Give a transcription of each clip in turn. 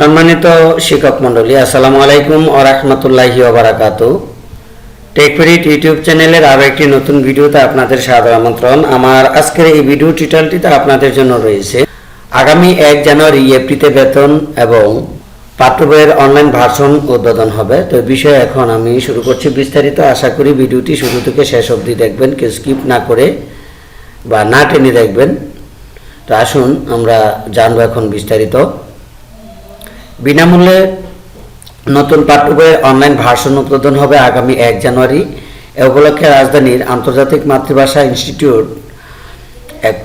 সম্মানিত শিক্ষক মণ্ডলী, আসসালামু আলাইকুম ও রহমতুল্লাহি ওবারাকাতু টেকফেরিট ইউটিউব চ্যানেলের আরও একটি নতুন ভিডিওতে আপনাদের সাদর আমন্ত্রণ। আমার আজকের এই ভিডিও টিউটোরিয়ালটিতে আপনাদের জন্য রয়েছে আগামী এক জানুয়ারি এপ্রিতে বেতন এবং পাঠ্যবইয়ের অনলাইন ভার্সন উদ্বোধন হবে। তো বিষয়ে এখন আমি শুরু করছি বিস্তারিত। আশা করি ভিডিওটি শুরু থেকে শেষ অবধি দেখবেন, কেউ স্কিপ না করে বা না টেনে দেখবেন। তো আসুন, আমরা জানব এখন বিস্তারিত। বিনামূল্যে নতুন পাঠ্য বইয়ের অনলাইন ভার্সন উদ্বোধন হবে আগামী এক জানুয়ারি। এ উপলক্ষে রাজধানীর আন্তর্জাতিক মাতৃভাষা ইনস্টিটিউট এক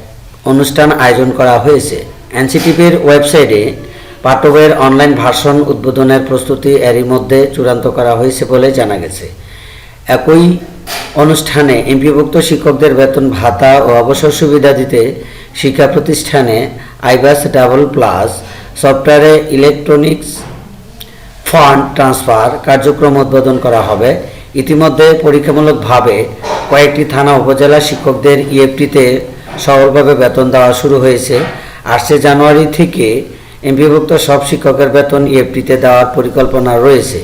অনুষ্ঠান আয়োজন করা হয়েছে। এনসিটিভির ওয়েবসাইটে পাঠ্য বইয়ের অনলাইন ভার্সন উদ্বোধনের প্রস্তুতি এরই মধ্যে চূড়ান্ত করা হয়েছে বলে জানা গেছে। একই অনুষ্ঠানে এমপিভুক্ত শিক্ষকদের বেতন, ভাতা ও অবসর সুবিধা দিতে শিক্ষা প্রতিষ্ঠানে আইবাস ডাবল প্লাস সফটওয়্যারে ইলেকট্রনিক্স ফান্ড ট্রান্সফার কার্যক্রম উদ্বোধন করা হবে। ইতিমধ্যে পরীক্ষামূলকভাবে কয়েকটি থানা উপজেলা শিক্ষকদের ইএফটিতে সরলভাবে বেতন দেওয়া শুরু হয়েছে। আটশে জানুয়ারি থেকে এমপিভুক্ত সব শিক্ষকের বেতন ইএফটিতে দেওয়ার পরিকল্পনা রয়েছে।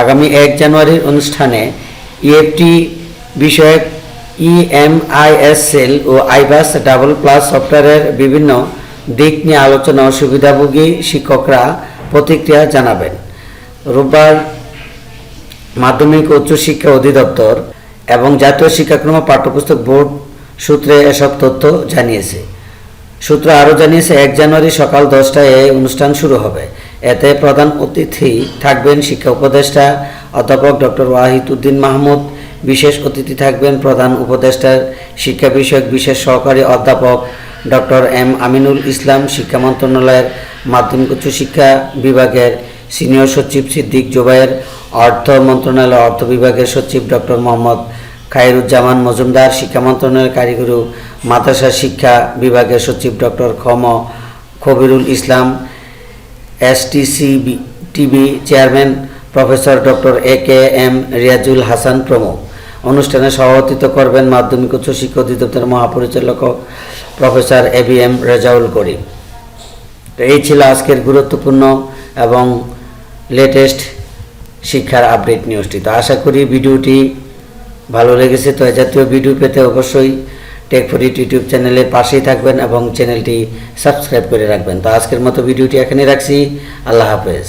আগামী এক জানুয়ারির অনুষ্ঠানে ইএফটি বিষয়ক E ইএমআইএস সেল ও আইবাস ডাবল প্লাস সফটওয়্যারের বিভিন্ন দিক নিয়ে আলোচনা ও সুবিধাভোগী শিক্ষকরা প্রতিক্রিয়া জানাবেন। রোববার মাধ্যমিক উচ্চশিক্ষা অধিদপ্তর এবং জাতীয় শিক্ষাক্রম পাঠ্যপুস্তক বোর্ড সূত্রে এসব তথ্য জানিয়েছে। সূত্র আরও জানিয়েছে, এক জানুয়ারি সকাল দশটায় এই অনুষ্ঠান শুরু হবে। এতে প্রধান অতিথি থাকবেন শিক্ষা উপদেষ্টা অধ্যাপক ডক্টর ওয়াহিদ উদ্দিন মাহমুদ, বিশেষ অতিথি থাকবেন প্রধান উপদেষ্টার শিক্ষা বিষয়ক বিশেষ সহকারী অধ্যাপক ডক্টর এম আমিনুল ইসলাম শিক্ষা মন্ত্রণালয়ের মাধ্যমিক উচ্চ শিক্ষা বিভাগের সিনিয়র সচিব সিদ্দিক জোবায়ের অর্থ মন্ত্রণালয় অর্থ বিভাগের সচিব ডক্টর মোহাম্মদ খায়রুজ্জামান মজুমদার, শিক্ষা মন্ত্রণালয়ের কারিগরি মাদ্রাসা শিক্ষা বিভাগের সচিব doctor খম Khabirul Islam STC TV chairman professor doctor A K M Riazul Hasan প্রমুখ। অনুষ্ঠানে সভাপতিত্ব করবেন মাধ্যমিক উচ্চ শিক্ষা অধিদপ্তরের মহাপরিচালক professor A B M Rezaul Karim. তো এই ছিল আজকের গুরুত্বপূর্ণ এবং লেটেস্ট শিক্ষার আপডেট নিউজটি তো আশা করি ভিডিওটি ভালো লেগেছে। তো জাতীয় ভিডিও পেতে অবশ্যই টেক ফর ইট ইউটিউব চ্যানেলের পাশেই থাকবেন এবং চ্যানেলটি সাবস্ক্রাইব করে রাখবেন। তো আজকের মতো ভিডিওটি এখানে রাখছি। আল্লাহ হাফেজ।